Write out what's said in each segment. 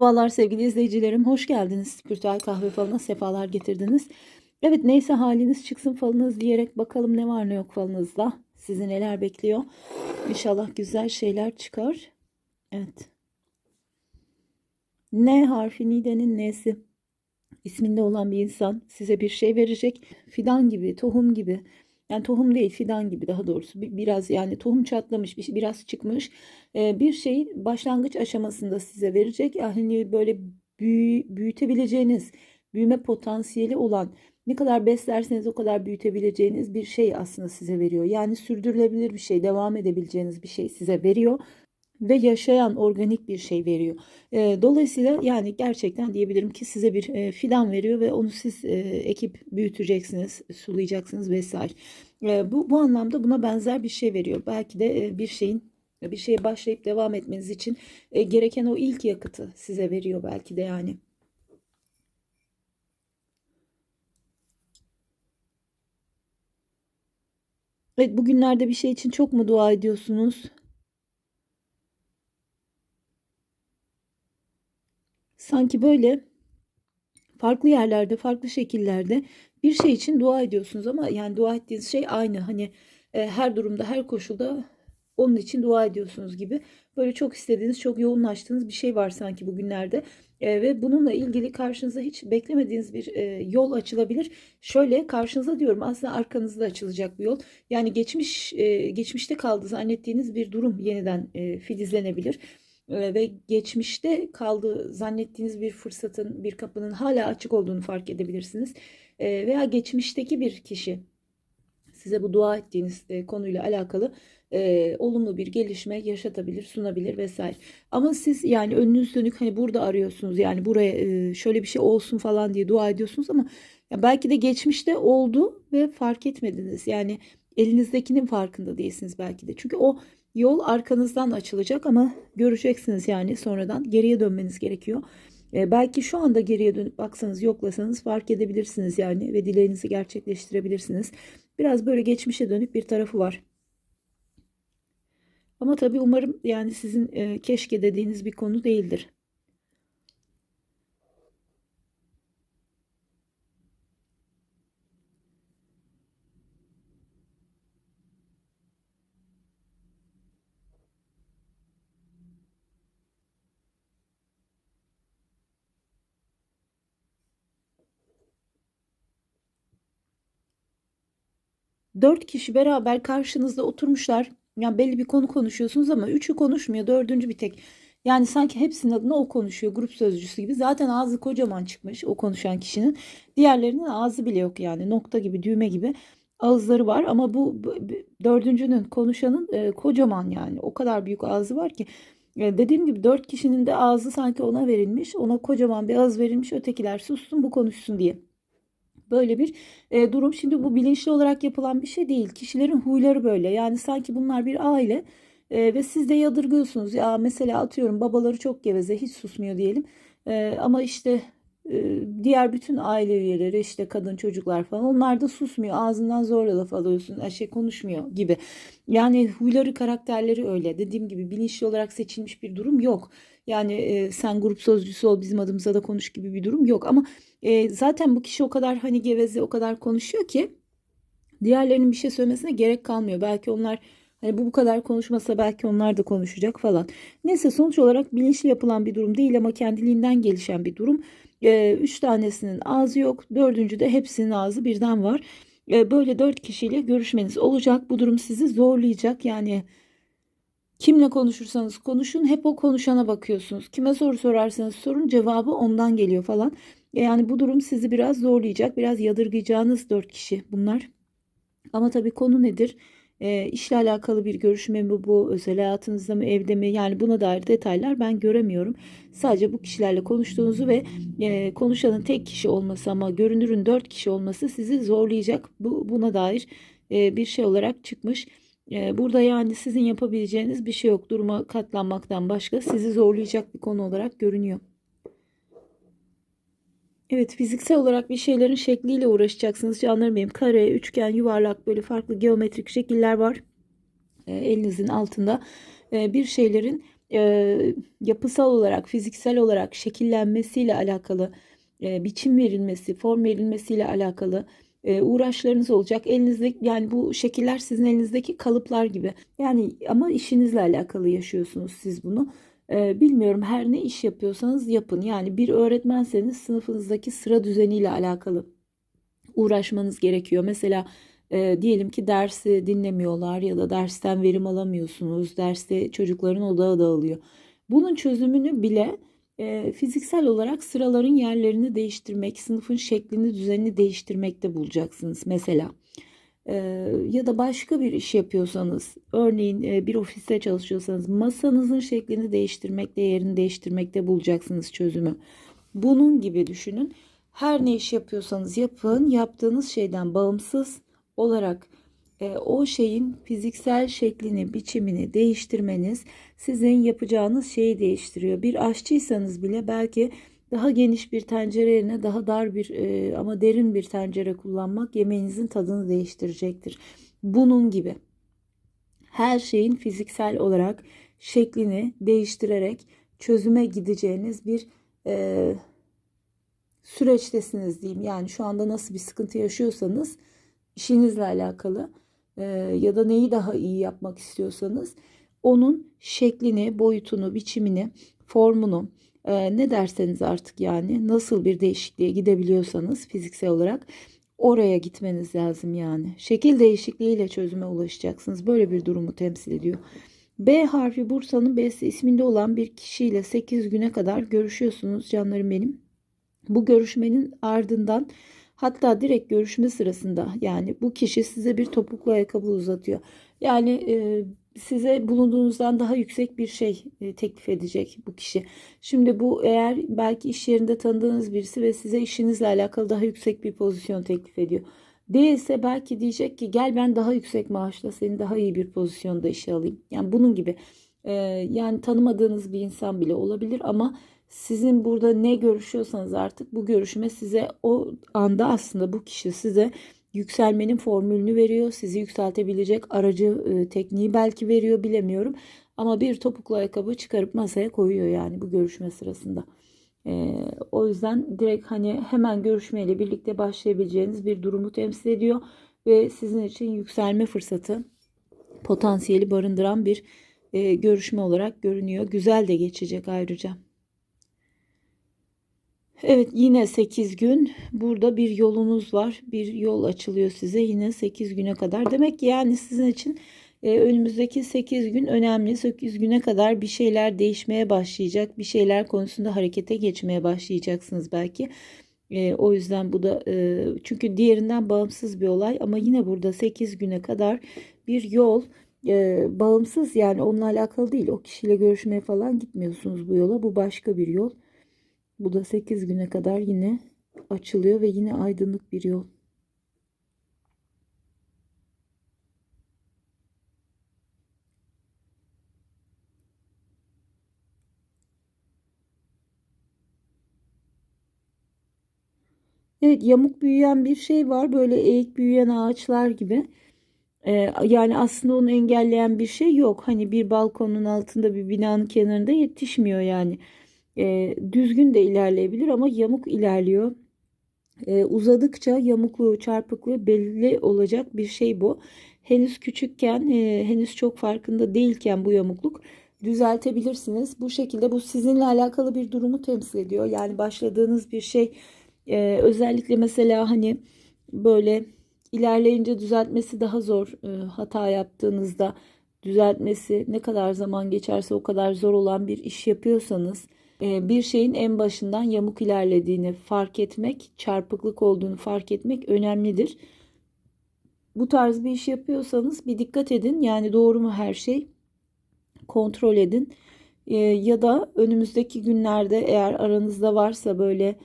Merhabalar sevgili izleyicilerim. Hoş geldiniz. Spiritüel kahve falına sefalar getirdiniz. Evet neyse haliniz çıksın falınız diyerek bakalım ne var ne yok falınızda. Sizi neler bekliyor. İnşallah güzel şeyler çıkar. Evet. N harfi Nide'nin N'si. İsminde olan bir insan size bir şey verecek. Fidan gibi, tohum gibi. Yani tohum değil fidan gibi daha doğrusu. Bi- biraz yani tohum çatlamış şey- biraz çıkmış. Ee, bir şeyi başlangıç aşamasında size verecek. Yani böyle büyü, büyütebileceğiniz büyüme potansiyeli olan ne kadar beslerseniz o kadar büyütebileceğiniz bir şey aslında size veriyor. Yani sürdürülebilir bir şey devam edebileceğiniz bir şey size veriyor ve yaşayan organik bir şey veriyor. Ee, dolayısıyla yani gerçekten diyebilirim ki size bir e, fidan veriyor ve onu siz e, ekip büyüteceksiniz, sulayacaksınız vesaire. E, bu bu anlamda buna benzer bir şey veriyor. Belki de e, bir şeyin bir şeye başlayıp devam etmeniz için e, gereken o ilk yakıtı size veriyor belki de yani. Evet, bugünlerde bir şey için çok mu dua ediyorsunuz? Sanki böyle farklı yerlerde, farklı şekillerde bir şey için dua ediyorsunuz ama yani dua ettiğiniz şey aynı. Hani e, her durumda, her koşulda onun için dua ediyorsunuz gibi. Böyle çok istediğiniz, çok yoğunlaştığınız bir şey var sanki bugünlerde. E, ve bununla ilgili karşınıza hiç beklemediğiniz bir e, yol açılabilir. Şöyle karşınıza diyorum aslında arkanızda açılacak bir yol. Yani geçmiş e, geçmişte kaldı zannettiğiniz bir durum yeniden e, filizlenebilir. E, ve geçmişte kaldığı zannettiğiniz bir fırsatın, bir kapının hala açık olduğunu fark edebilirsiniz. E, veya geçmişteki bir kişi size bu dua ettiğiniz e, konuyla alakalı e, olumlu bir gelişme yaşatabilir, sunabilir vesaire. Ama siz yani önünüz dönük hani burada arıyorsunuz yani buraya e, şöyle bir şey olsun falan diye dua ediyorsunuz ama belki de geçmişte oldu ve fark etmediniz. Yani elinizdekinin farkında değilsiniz belki de. Çünkü o yol arkanızdan açılacak ama göreceksiniz yani sonradan geriye dönmeniz gerekiyor. E, belki şu anda geriye dönüp baksanız yoklasanız fark edebilirsiniz yani ve dileğinizi gerçekleştirebilirsiniz. Biraz böyle geçmişe dönük bir tarafı var. Ama tabii umarım yani sizin e, keşke dediğiniz bir konu değildir. Dört kişi beraber karşınızda oturmuşlar. Yani belli bir konu konuşuyorsunuz ama üçü konuşmuyor, dördüncü bir tek. Yani sanki hepsinin adına o konuşuyor, grup sözcüsü gibi. Zaten ağzı kocaman çıkmış o konuşan kişinin. Diğerlerinin ağzı bile yok yani nokta gibi, düğme gibi ağızları var. Ama bu, dördüncünün konuşanın e, kocaman yani o kadar büyük ağzı var ki. E, dediğim gibi dört kişinin de ağzı sanki ona verilmiş. Ona kocaman bir ağız verilmiş. Ötekiler sussun bu konuşsun diye. Böyle bir e, durum. Şimdi bu bilinçli olarak yapılan bir şey değil. Kişilerin huyları böyle. Yani sanki bunlar bir aile e, ve siz de yadırgıyorsunuz. Ya mesela atıyorum babaları çok geveze, hiç susmuyor diyelim. E, ama işte e, diğer bütün aile üyeleri işte kadın çocuklar falan onlar da susmuyor. Ağzından zorla laf alıyorsun. Şey konuşmuyor gibi. Yani huyları karakterleri öyle. Dediğim gibi bilinçli olarak seçilmiş bir durum yok. Yani e, sen grup sözcüsü ol bizim adımıza da konuş gibi bir durum yok. Ama e, zaten bu kişi o kadar hani geveze o kadar konuşuyor ki diğerlerinin bir şey söylemesine gerek kalmıyor. Belki onlar hani bu bu kadar konuşmasa belki onlar da konuşacak falan. Neyse sonuç olarak bilinçli yapılan bir durum değil ama kendiliğinden gelişen bir durum. E, üç tanesinin ağzı yok. Dördüncü de hepsinin ağzı birden var. E, böyle dört kişiyle görüşmeniz olacak. Bu durum sizi zorlayacak. Yani Kimle konuşursanız konuşun hep o konuşana bakıyorsunuz. Kime soru sorarsanız sorun cevabı ondan geliyor falan. Yani bu durum sizi biraz zorlayacak. Biraz yadırgayacağınız dört kişi bunlar. Ama tabii konu nedir? E, işle alakalı bir görüşme mi bu? Özel hayatınızda mı evde mi? Yani buna dair detaylar ben göremiyorum. Sadece bu kişilerle konuştuğunuzu ve e, konuşanın tek kişi olması ama görünürün dört kişi olması sizi zorlayacak. Bu buna dair e, bir şey olarak çıkmış. E, burada yani sizin yapabileceğiniz bir şey yok. Duruma katlanmaktan başka sizi zorlayacak bir konu olarak görünüyor. Evet fiziksel olarak bir şeylerin şekliyle uğraşacaksınız canlarım benim. Kare, üçgen, yuvarlak böyle farklı geometrik şekiller var. E, elinizin altında e, bir şeylerin e, yapısal olarak, fiziksel olarak şekillenmesiyle alakalı, e, biçim verilmesi, form verilmesiyle alakalı e, uğraşlarınız olacak. Elinizde yani bu şekiller sizin elinizdeki kalıplar gibi. Yani ama işinizle alakalı yaşıyorsunuz siz bunu. E, bilmiyorum her ne iş yapıyorsanız yapın. Yani bir öğretmenseniz sınıfınızdaki sıra düzeniyle alakalı uğraşmanız gerekiyor. Mesela e, diyelim ki dersi dinlemiyorlar ya da dersten verim alamıyorsunuz. Derste çocukların odağı dağılıyor. Bunun çözümünü bile e, fiziksel olarak sıraların yerlerini değiştirmek, sınıfın şeklini, düzenini değiştirmekte bulacaksınız mesela. E, ya da başka bir iş yapıyorsanız, örneğin e, bir ofiste çalışıyorsanız masanızın şeklini değiştirmekte, yerini değiştirmekte bulacaksınız çözümü. Bunun gibi düşünün. Her ne iş yapıyorsanız yapın, yaptığınız şeyden bağımsız olarak e, o şeyin fiziksel şeklini, biçimini değiştirmeniz sizin yapacağınız şeyi değiştiriyor. Bir aşçıysanız bile belki daha geniş bir tencere yerine daha dar bir e, ama derin bir tencere kullanmak yemeğinizin tadını değiştirecektir. Bunun gibi her şeyin fiziksel olarak şeklini değiştirerek çözüme gideceğiniz bir e, süreçtesiniz diyeyim. Yani şu anda nasıl bir sıkıntı yaşıyorsanız işinizle alakalı e, ya da neyi daha iyi yapmak istiyorsanız onun şeklini, boyutunu, biçimini, formunu e, ne derseniz artık yani nasıl bir değişikliğe gidebiliyorsanız fiziksel olarak oraya gitmeniz lazım yani. Şekil değişikliğiyle çözüme ulaşacaksınız. Böyle bir durumu temsil ediyor. B harfi Bursa'nın B'si isminde olan bir kişiyle 8 güne kadar görüşüyorsunuz canlarım benim. Bu görüşmenin ardından hatta direkt görüşme sırasında yani bu kişi size bir topuklu ayakkabı uzatıyor. Yani e, size bulunduğunuzdan daha yüksek bir şey e, teklif edecek bu kişi. Şimdi bu eğer belki iş yerinde tanıdığınız birisi ve size işinizle alakalı daha yüksek bir pozisyon teklif ediyor. Değilse belki diyecek ki gel ben daha yüksek maaşla seni daha iyi bir pozisyonda işe alayım. Yani bunun gibi e, yani tanımadığınız bir insan bile olabilir ama sizin burada ne görüşüyorsanız artık bu görüşme size o anda aslında bu kişi size yükselmenin formülünü veriyor. Sizi yükseltebilecek aracı e, tekniği belki veriyor bilemiyorum. Ama bir topuklu ayakkabı çıkarıp masaya koyuyor yani bu görüşme sırasında. E, o yüzden direkt hani hemen görüşmeyle birlikte başlayabileceğiniz bir durumu temsil ediyor. Ve sizin için yükselme fırsatı potansiyeli barındıran bir e, görüşme olarak görünüyor. Güzel de geçecek ayrıca. Evet yine 8 gün burada bir yolunuz var. Bir yol açılıyor size yine 8 güne kadar. Demek ki yani sizin için e, önümüzdeki 8 gün önemli. 8 güne kadar bir şeyler değişmeye başlayacak. Bir şeyler konusunda harekete geçmeye başlayacaksınız belki. E, o yüzden bu da e, çünkü diğerinden bağımsız bir olay ama yine burada 8 güne kadar bir yol e, bağımsız yani onunla alakalı değil. O kişiyle görüşmeye falan gitmiyorsunuz bu yola. Bu başka bir yol. Bu da 8 güne kadar yine açılıyor ve yine aydınlık bir yol. Evet yamuk büyüyen bir şey var. Böyle eğik büyüyen ağaçlar gibi. Ee, yani aslında onu engelleyen bir şey yok. Hani bir balkonun altında bir binanın kenarında yetişmiyor yani e, düzgün de ilerleyebilir ama yamuk ilerliyor. E, uzadıkça yamukluğu, çarpıklığı belli olacak bir şey bu. Henüz küçükken, e, henüz çok farkında değilken bu yamukluk düzeltebilirsiniz. Bu şekilde bu sizinle alakalı bir durumu temsil ediyor. Yani başladığınız bir şey e, özellikle mesela hani böyle ilerleyince düzeltmesi daha zor e, hata yaptığınızda düzeltmesi ne kadar zaman geçerse o kadar zor olan bir iş yapıyorsanız bir şeyin en başından yamuk ilerlediğini fark etmek, çarpıklık olduğunu fark etmek önemlidir. Bu tarz bir iş yapıyorsanız bir dikkat edin. Yani doğru mu her şey? Kontrol edin. Ee, ya da önümüzdeki günlerde eğer aranızda varsa böyle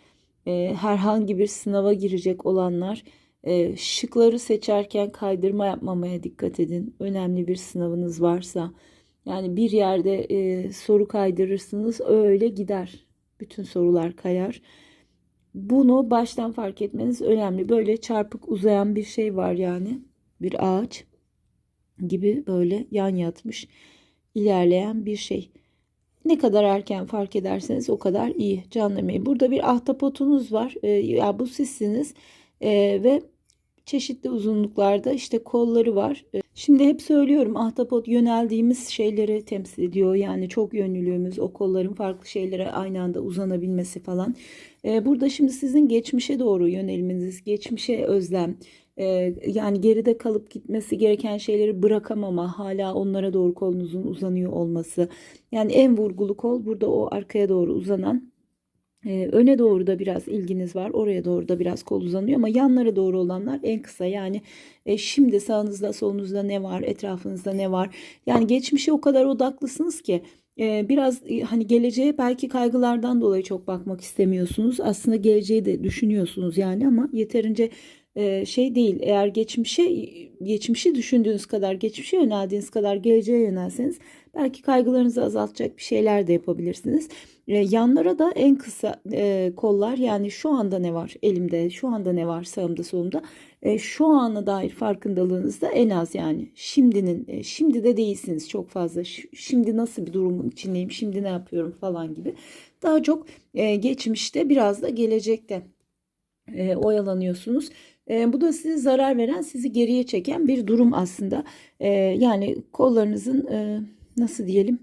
e, herhangi bir sınava girecek olanlar e, şıkları seçerken kaydırma yapmamaya dikkat edin. Önemli bir sınavınız varsa yani bir yerde e, soru kaydırırsınız öyle gider. Bütün sorular kayar. Bunu baştan fark etmeniz önemli. Böyle çarpık uzayan bir şey var yani. Bir ağaç gibi böyle yan yatmış ilerleyen bir şey. Ne kadar erken fark ederseniz o kadar iyi benim. Burada bir ahtapotunuz var. Ee, ya bu sizsiniz. Ee, ve çeşitli uzunluklarda işte kolları var. Ee, Şimdi hep söylüyorum ahtapot yöneldiğimiz şeyleri temsil ediyor. Yani çok yönlülüğümüz, o kolların farklı şeylere aynı anda uzanabilmesi falan. Ee, burada şimdi sizin geçmişe doğru yönelmeniz, geçmişe özlem, e, yani geride kalıp gitmesi gereken şeyleri bırakamama, hala onlara doğru kolunuzun uzanıyor olması. Yani en vurgulu kol burada o arkaya doğru uzanan. Ee, öne doğru da biraz ilginiz var. Oraya doğru da biraz kol uzanıyor ama yanlara doğru olanlar en kısa. Yani e, şimdi sağınızda solunuzda ne var, etrafınızda ne var. Yani geçmişe o kadar odaklısınız ki e, biraz e, hani geleceğe belki kaygılardan dolayı çok bakmak istemiyorsunuz. Aslında geleceği de düşünüyorsunuz yani ama yeterince e, şey değil. Eğer geçmişe geçmişi düşündüğünüz kadar, geçmişe yöneldiğiniz kadar geleceğe yönelseniz belki kaygılarınızı azaltacak bir şeyler de yapabilirsiniz. E, yanlara da en kısa e, kollar yani şu anda ne var elimde, şu anda ne var sağımda solumda. E, şu ana dair farkındalığınız da en az yani şimdinin, e, şimdi de değilsiniz çok fazla. Şimdi nasıl bir durumun içindeyim, şimdi ne yapıyorum falan gibi. Daha çok e, geçmişte biraz da gelecekte e, oyalanıyorsunuz. E, bu da size zarar veren, sizi geriye çeken bir durum aslında. E, yani kollarınızın e, nasıl diyelim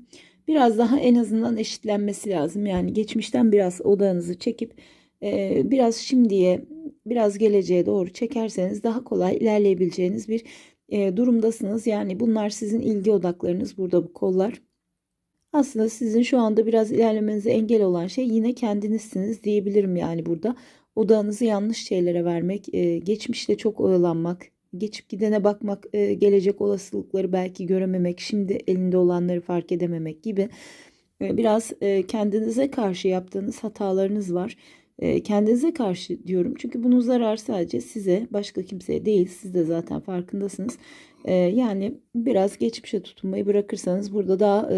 biraz daha en azından eşitlenmesi lazım. Yani geçmişten biraz odağınızı çekip e, biraz şimdiye, biraz geleceğe doğru çekerseniz daha kolay ilerleyebileceğiniz bir e, durumdasınız. Yani bunlar sizin ilgi odaklarınız burada bu kollar. Aslında sizin şu anda biraz ilerlemenize engel olan şey yine kendinizsiniz diyebilirim yani burada. Odağınızı yanlış şeylere vermek, e, geçmişte çok oyalanmak, geçip gidene bakmak, e, gelecek olasılıkları belki görememek, şimdi elinde olanları fark edememek gibi e, biraz e, kendinize karşı yaptığınız hatalarınız var. Kendinize karşı diyorum çünkü bunun zararı sadece size, başka kimseye değil. Siz de zaten farkındasınız. Yani biraz geçmişe tutunmayı bırakırsanız burada daha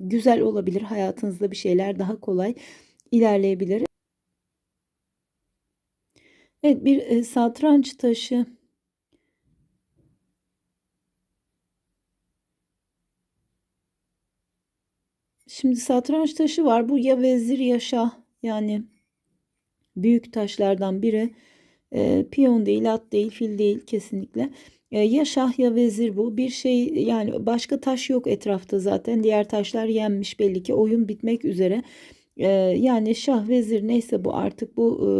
güzel olabilir. Hayatınızda bir şeyler daha kolay ilerleyebilir. Evet bir e, satranç taşı. Şimdi satranç taşı var. Bu ya vezir ya şah. Yani büyük taşlardan biri. E, piyon değil, at değil, fil değil kesinlikle. E, ya şah ya vezir bu. Bir şey yani başka taş yok etrafta zaten. Diğer taşlar yenmiş belli ki. Oyun bitmek üzere. E, yani şah vezir neyse bu artık bu e,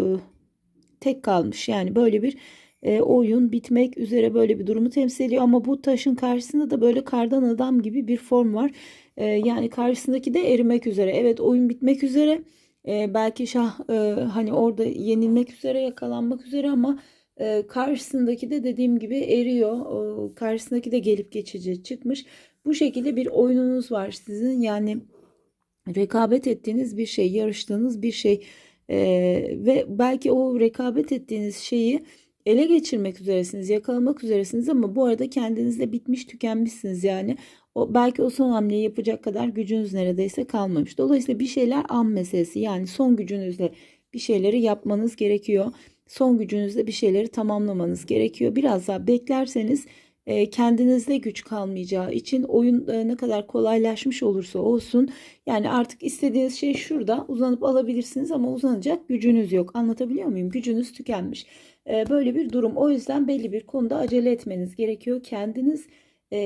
tek kalmış. Yani böyle bir e, oyun bitmek üzere böyle bir durumu temsil ediyor. Ama bu taşın karşısında da böyle kardan adam gibi bir form var. E, yani karşısındaki de erimek üzere. Evet oyun bitmek üzere. E, belki şah e, hani orada yenilmek üzere yakalanmak üzere ama e, karşısındaki de dediğim gibi eriyor. O, karşısındaki de gelip geçici çıkmış. Bu şekilde bir oyununuz var sizin. Yani rekabet ettiğiniz bir şey, yarıştığınız bir şey e, ve belki o rekabet ettiğiniz şeyi ele geçirmek üzeresiniz, yakalamak üzeresiniz ama bu arada kendinizde bitmiş, tükenmişsiniz yani. O, belki o son hamleyi yapacak kadar gücünüz neredeyse kalmamış. Dolayısıyla bir şeyler an meselesi yani son gücünüzle bir şeyleri yapmanız gerekiyor. Son gücünüzle bir şeyleri tamamlamanız gerekiyor. Biraz daha beklerseniz e, kendinizde güç kalmayacağı için oyun e, ne kadar kolaylaşmış olursa olsun yani artık istediğiniz şey şurada uzanıp alabilirsiniz ama uzanacak gücünüz yok. Anlatabiliyor muyum? Gücünüz tükenmiş. E, böyle bir durum. O yüzden belli bir konuda acele etmeniz gerekiyor. Kendiniz e,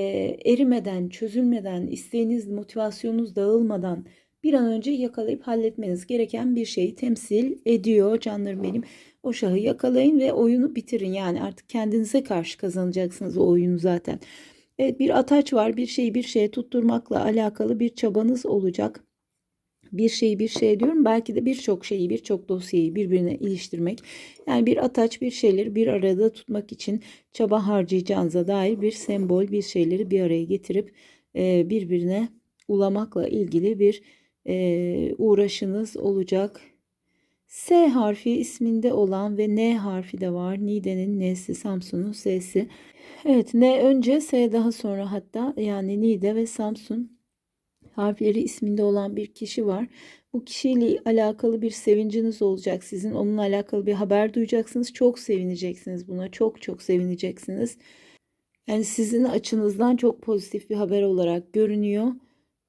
erimeden, çözülmeden, isteğiniz, motivasyonunuz dağılmadan bir an önce yakalayıp halletmeniz gereken bir şeyi temsil ediyor canlarım benim. O şahı yakalayın ve oyunu bitirin. Yani artık kendinize karşı kazanacaksınız o oyunu zaten. Evet bir ataç var. Bir şeyi bir şeye tutturmakla alakalı bir çabanız olacak. Bir şeyi bir şey diyorum. Belki de birçok şeyi, birçok dosyayı birbirine iliştirmek. Yani bir ataç bir şeyleri bir arada tutmak için çaba harcayacağınıza dair bir sembol, bir şeyleri bir araya getirip e, birbirine ulamakla ilgili bir e, uğraşınız olacak. S harfi isminde olan ve N harfi de var. Niğde'nin N'si, Samsun'un S'si. Evet, N önce, S daha sonra hatta yani Niğde ve Samsun harfleri isminde olan bir kişi var. Bu kişiyle alakalı bir sevinciniz olacak sizin. Onunla alakalı bir haber duyacaksınız. Çok sevineceksiniz buna. Çok çok sevineceksiniz. Yani sizin açınızdan çok pozitif bir haber olarak görünüyor.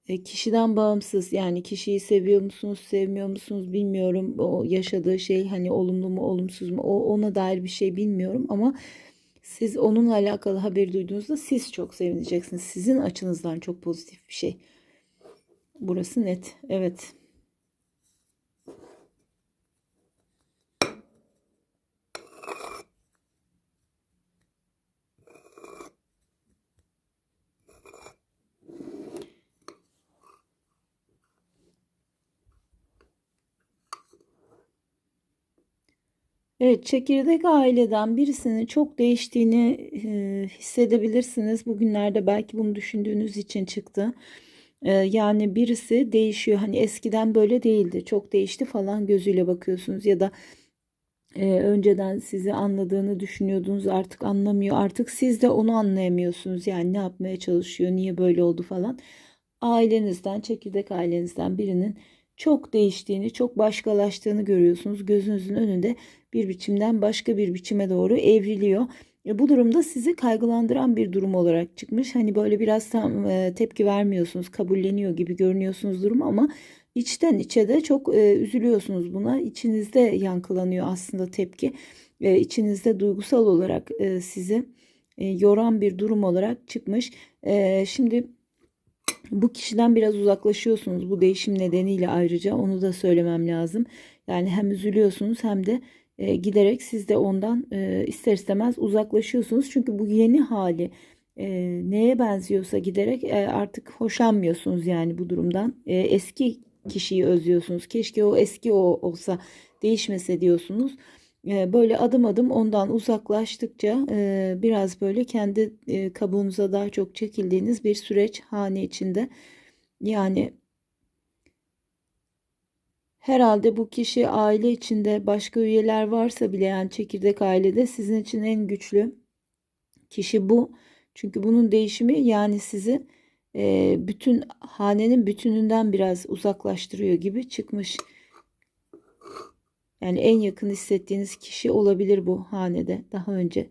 E, kişiden bağımsız yani kişiyi seviyor musunuz, sevmiyor musunuz bilmiyorum. O yaşadığı şey hani olumlu mu, olumsuz mu o ona dair bir şey bilmiyorum ama siz onunla alakalı haber duyduğunuzda siz çok sevineceksiniz. Sizin açınızdan çok pozitif bir şey. Burası net. Evet. Evet, çekirdek aileden birisinin çok değiştiğini e, hissedebilirsiniz. Bugünlerde belki bunu düşündüğünüz için çıktı. E, yani birisi değişiyor. Hani eskiden böyle değildi. Çok değişti falan gözüyle bakıyorsunuz ya da e, önceden sizi anladığını düşünüyordunuz artık anlamıyor. Artık siz de onu anlayamıyorsunuz. Yani ne yapmaya çalışıyor, niye böyle oldu falan. Ailenizden, çekirdek ailenizden birinin çok değiştiğini, çok başkalaştığını görüyorsunuz. Gözünüzün önünde bir biçimden başka bir biçime doğru evriliyor. Bu durumda sizi kaygılandıran bir durum olarak çıkmış. Hani böyle biraz tam e, tepki vermiyorsunuz, kabulleniyor gibi görünüyorsunuz durum ama içten içe de çok e, üzülüyorsunuz buna. İçinizde yankılanıyor aslında tepki. E, içinizde duygusal olarak sizi yoran bir durum olarak çıkmış. Şimdi bu kişiden biraz uzaklaşıyorsunuz bu değişim nedeniyle ayrıca onu da söylemem lazım. Yani hem üzülüyorsunuz hem de e, giderek siz de ondan e, ister istemez uzaklaşıyorsunuz. Çünkü bu yeni hali e, neye benziyorsa giderek e, artık hoşlanmıyorsunuz yani bu durumdan. E, eski kişiyi özlüyorsunuz. Keşke o eski o olsa değişmese diyorsunuz. E, böyle adım adım ondan uzaklaştıkça e, biraz böyle kendi e, kabuğunuza daha çok çekildiğiniz bir süreç hane içinde. Yani Herhalde bu kişi aile içinde başka üyeler varsa bile yani çekirdek ailede sizin için en güçlü kişi bu. Çünkü bunun değişimi yani sizi e, bütün hanenin bütününden biraz uzaklaştırıyor gibi çıkmış. Yani en yakın hissettiğiniz kişi olabilir bu hanede daha önce.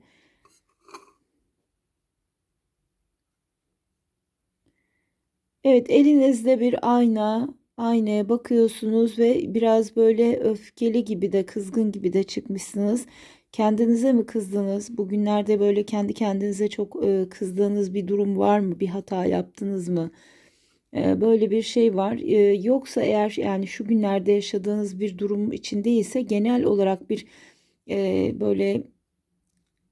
Evet elinizde bir ayna Aynaya bakıyorsunuz ve biraz böyle öfkeli gibi de kızgın gibi de çıkmışsınız. Kendinize mi kızdınız? Bugünlerde böyle kendi kendinize çok e, kızdığınız bir durum var mı? Bir hata yaptınız mı? E, böyle bir şey var. E, yoksa eğer yani şu günlerde yaşadığınız bir durum için değilse genel olarak bir böyle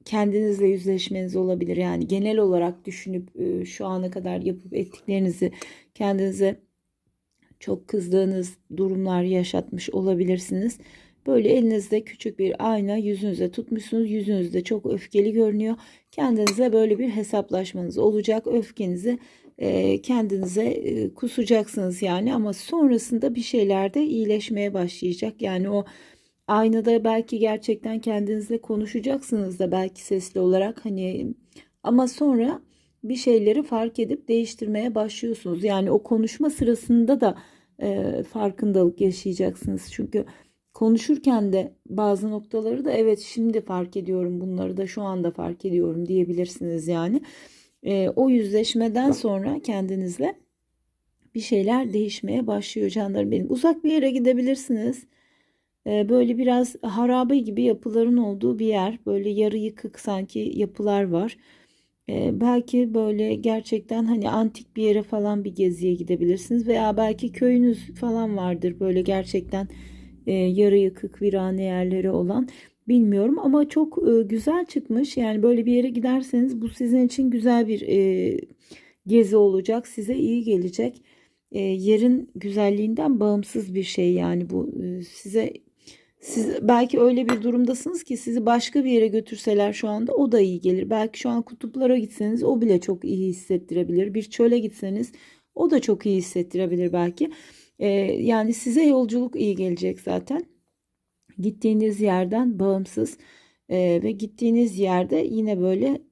kendinizle yüzleşmeniz olabilir. Yani genel olarak düşünüp şu ana kadar yapıp ettiklerinizi kendinize çok kızdığınız durumlar yaşatmış olabilirsiniz. Böyle elinizde küçük bir ayna yüzünüze tutmuşsunuz. Yüzünüzde çok öfkeli görünüyor. Kendinize böyle bir hesaplaşmanız olacak. Öfkenizi e, kendinize e, kusacaksınız yani ama sonrasında bir şeyler de iyileşmeye başlayacak. Yani o aynada belki gerçekten kendinizle konuşacaksınız da belki sesli olarak hani ama sonra bir şeyleri fark edip değiştirmeye başlıyorsunuz. Yani o konuşma sırasında da e, farkındalık yaşayacaksınız. Çünkü konuşurken de bazı noktaları da evet şimdi fark ediyorum bunları da şu anda fark ediyorum diyebilirsiniz yani. E, o yüzleşmeden sonra kendinizle bir şeyler değişmeye başlıyor canlarım benim. Uzak bir yere gidebilirsiniz. E, böyle biraz harabe gibi yapıların olduğu bir yer. Böyle yarı yıkık sanki yapılar var. Ee, belki böyle gerçekten hani antik bir yere falan bir geziye gidebilirsiniz veya belki köyünüz falan vardır böyle gerçekten e, yarı yıkık virane yerleri olan. Bilmiyorum ama çok e, güzel çıkmış. Yani böyle bir yere giderseniz bu sizin için güzel bir e, gezi olacak size iyi gelecek. E, yerin güzelliğinden bağımsız bir şey yani bu. E, size siz belki öyle bir durumdasınız ki sizi başka bir yere götürseler şu anda o da iyi gelir. Belki şu an kutuplara gitseniz o bile çok iyi hissettirebilir. Bir çöle gitseniz o da çok iyi hissettirebilir belki. Ee, yani size yolculuk iyi gelecek zaten. Gittiğiniz yerden bağımsız ee, ve gittiğiniz yerde yine böyle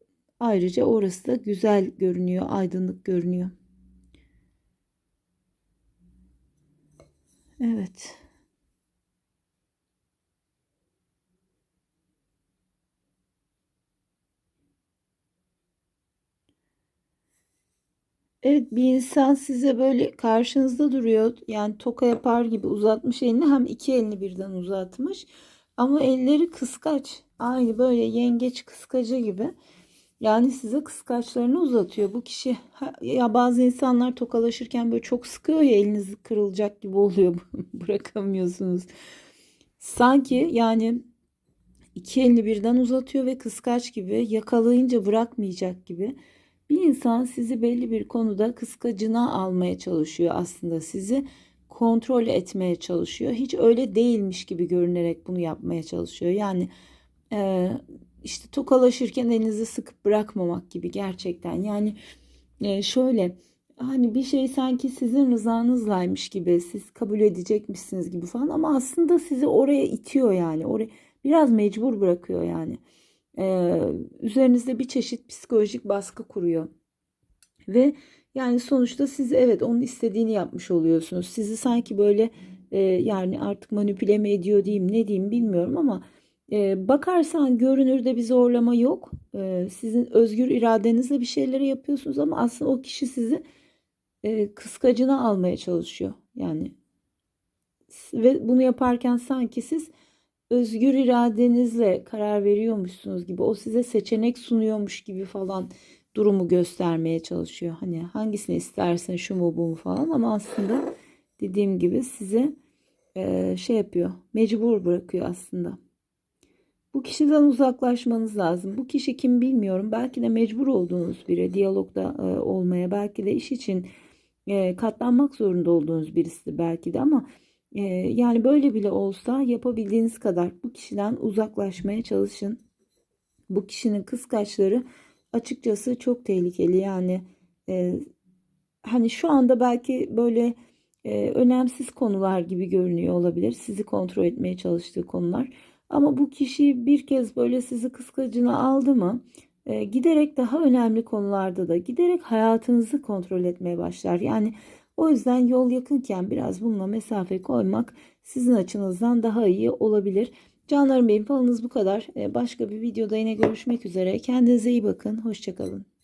ayrıca orası da güzel görünüyor, aydınlık görünüyor. Evet. Evet bir insan size böyle karşınızda duruyor. Yani toka yapar gibi uzatmış elini hem iki elini birden uzatmış. Ama elleri kıskaç. Aynı böyle yengeç kıskacı gibi. Yani size kıskaçlarını uzatıyor. Bu kişi ya bazı insanlar tokalaşırken böyle çok sıkıyor ya eliniz kırılacak gibi oluyor. Bırakamıyorsunuz. Sanki yani iki elini birden uzatıyor ve kıskaç gibi yakalayınca bırakmayacak gibi. Bir insan sizi belli bir konuda kıskacına almaya çalışıyor aslında sizi kontrol etmeye çalışıyor. Hiç öyle değilmiş gibi görünerek bunu yapmaya çalışıyor. Yani e, işte tokalaşırken elinizi sıkıp bırakmamak gibi gerçekten. Yani e, şöyle hani bir şey sanki sizin rızanızlaymış gibi siz kabul edecekmişsiniz gibi falan ama aslında sizi oraya itiyor yani. Oraya biraz mecbur bırakıyor yani. E, üzerinizde bir çeşit psikolojik baskı kuruyor. Ve yani sonuçta siz evet onun istediğini yapmış oluyorsunuz. Sizi sanki böyle e, yani artık manipüle mi ediyor diyeyim ne diyeyim bilmiyorum ama e, bakarsan görünürde bir zorlama yok. E, sizin özgür iradenizle bir şeyleri yapıyorsunuz ama aslında o kişi sizi e, kıskacına almaya çalışıyor. Yani ve bunu yaparken sanki siz özgür iradenizle karar veriyormuşsunuz gibi o size seçenek sunuyormuş gibi falan durumu göstermeye çalışıyor. Hani hangisini istersen şu mu bu mu falan ama aslında dediğim gibi size e, şey yapıyor mecbur bırakıyor aslında. Bu kişiden uzaklaşmanız lazım. Bu kişi kim bilmiyorum. Belki de mecbur olduğunuz biri diyalogda e, olmaya belki de iş için e, katlanmak zorunda olduğunuz birisi belki de ama e, yani böyle bile olsa yapabildiğiniz kadar bu kişiden uzaklaşmaya çalışın. Bu kişinin kıskaçları açıkçası çok tehlikeli. Yani e, hani şu anda belki böyle e, önemsiz konular gibi görünüyor olabilir. Sizi kontrol etmeye çalıştığı konular. Ama bu kişi bir kez böyle sizi kıskacına aldı mı e, giderek daha önemli konularda da giderek hayatınızı kontrol etmeye başlar. Yani o yüzden yol yakınken biraz bununla mesafe koymak sizin açınızdan daha iyi olabilir. Canlarım benim falınız bu kadar. Ee, Başka bir videoda yine görüşmek üzere. Kendinize iyi bakın. Hoşçakalın.